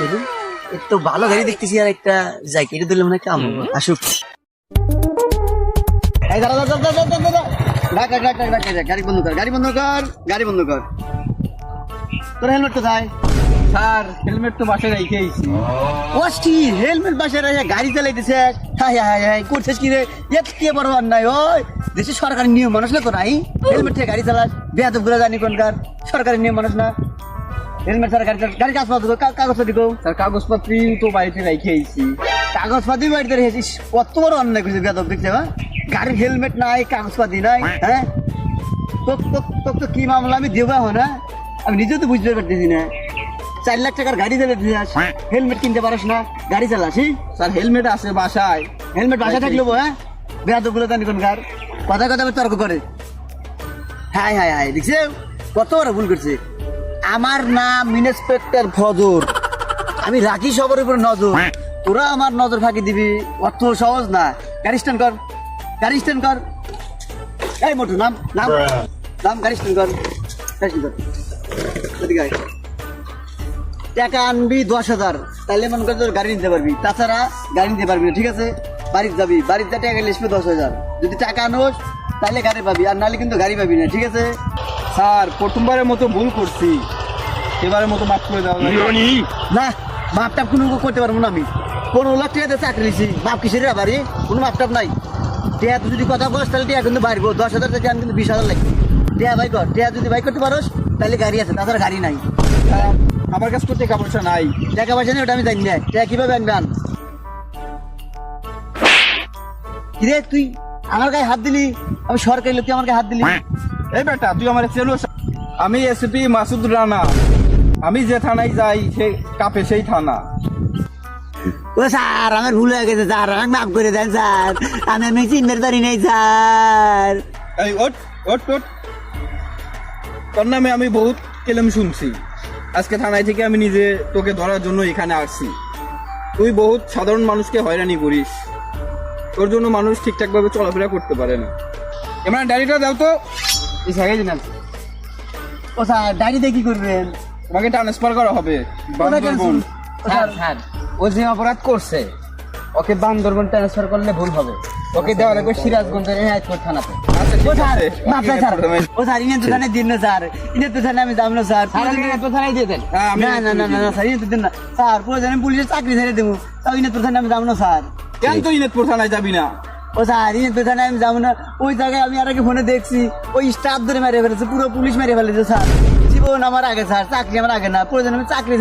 একটু ভালো গাড়ি দেখতেছি আর একটা যাই কেটে দিলে মনে হয় কাম আসুক। গাড়ি বন্ধ কর গাড়ি বন্ধ কর গাড়ি বন্ধ কর। তোর হেলমেট কোথায়? স্যার হেলমেট তো বাসায় রেখে আইছি। ওয়াস্টি হেলমেট বাসে রেখে গাড়ি চালাইতেছে। হাই হাই হাই করছিস কি রে? এত কে বড় অন্যায় ওই। দেশে সরকারি নিয়ম মানুষ না তো নাই? হেলমেট থেকে গাড়ি চালাস বেয়াদ ঘুরে জানি কোনকার। সরকারি নিয়ম মানুষ না। হেলমেট ছাড়া গাড়ি কাগজপত্র কো কাগজপত্র কো স্যার কাগজপত্র তো বাড়িতে রেখে আইছি। কাগজপাতি বাড়িতে রেখেছিস কত বড় অন্যায় করছিস বেয়াদব দেখছে হ্যাঁ? গাড়ির হেলমেট নাই কাগজপাতি নাই হ্যাঁ? তোক তোক তোক তো কি মামলা আমি দেবো এখন হ্যাঁ? আমি নিজেও তো বুঝতে পারতেছি না। চার লাখ টাকার গাড়ি চালাতে যাস হেলমেট কিনতে পারিস না গাড়ি চালাস হি? স্যার হেলমেট আছে বাসায়। হেলমেট বাসা থাকল হ্যাঁ? বেহাদগুলো জানি কোনকার কথা কথা তর্ক করে। হাই হাই হাই দেখছে? কত বড় ভুল করছে। আমার নাম ইন্সপেক্টর ফজর আমি রাখি সবার উপর নজর। তোরা আমার নজর ফাঁকি দিবি। অত সহজ না। গাড়ি স্ট্যান্ড কর। গাড়ি স্ট্যান্ড কর। এই মোটু নাম নাম। নাম গাড়ি স্ট্যান্ড কর। গাড়ি stand কর টাকা আনবি দশ হাজার। তাহলে মনে কর তোর গাড়ি নিতে পারবি। তাছাড়া গাড়ি নিতে পারবি না ঠিক আছে? বাড়িতে যাবি। বাড়িতে টাকা লিখবে দশ হাজার। যদি টাকা আনোস তাহলে গাড়ি পাবি। আর নাহলে কিন্তু গাড়ি পাবি না ঠিক আছে? স্যার প্রথমবারের মতো ভুল করছি। এবারের মতো মাফ করে যাবে। না মাপ টাপ কোনো করতে পারব না আমি। পনেরো লাখ টাকা দিয়ে চাকরি নিছি মাপ কিসের বাড়ি কোনো মাপ টাপ নাই। টিয়া তুই যদি কথা বস তাহলে টিয়া কিন্তু বাড়বো। দশ হাজার আমি কিন্তু বিশ হাজার লাগবে। টিয়া বাই কর টিয়া যদি বাই করতে পারোস তাহলে গাড়ি আছে তাছাড়া গাড়ি নাই। আমার কাছে তো টাকা পয়সা নাই। টাকা পয়সা নেই ওটা আমি জানি না। টাকা কীভাবে আনবে আন? কিরে তুই আমার গায়ে হাত দিলি? আমি সরকারি লোক তুই আমার গায়ে হাত দিলি? এই বেটা তুই আমার চেলো আমি এসপি মাসুদ রানা। আমি যে থানায় যাই সে কাপে সেই থানা। ও স্যার আমার ভুল হয়ে গেছে স্যার আমাকে মাফ করে দেন স্যার। আমি আমি চিন্তার পারি নাই স্যার। এই ওট ওট ওট তোর নামে আমি বহুত কেলেম শুনছি। আজকে থানায় থেকে আমি নিজে তোকে ধরার জন্য এখানে আসছি। তুই বহুত সাধারণ মানুষকে হয়রানি করিস। তোর জন্য মানুষ ঠিকঠাক ভাবে চলাফেরা করতে পারে না। এবার ডায়েরিটা দাও তো। এই সাইকেল না ও স্যার ডায়েরিতে কি করবেন? তোমাকে ট্রান্সফার করা হবে বান্দরবন। স্যার স্যার ও যে অপরাধ করছে ওকে বান্দরবন ট্রান্সফার করলে ভুল হবে। ওকে দেওয়া লাগবে সিরাজগঞ্জের এনায়তপুর থানাতে। আচ্ছা ও স্যার মাফ স্যার ও স্যার ইনে তো জানে দিন না স্যার। ইনে তো জানে আমি যাব না স্যার। স্যার আমি এনায়তপুর থানায় দিয়ে দেন। হ্যাঁ, না না না না না, স্যার ইনে তো দিন না। স্যার পুরো জানেন পুলিশের চাকরি ছেড়ে দেবো। তাও ইনে তো জানে আমি যাব না স্যার। কেন তো ইনেতপুর থানায় যাবি না? ও স্যার ইনে তো জানে আমি যাব না। ওই জায়গায় আমি আর আগে ফোনে দেখছি। ওই স্টাফ ধরে মেরে ফেলেছে পুরো পুলিশ মেরে ফেলেছে স্যার। জীবন আমার আগে স্যার চাকরি আমার আগে না পুরো জানে আমি চাকরি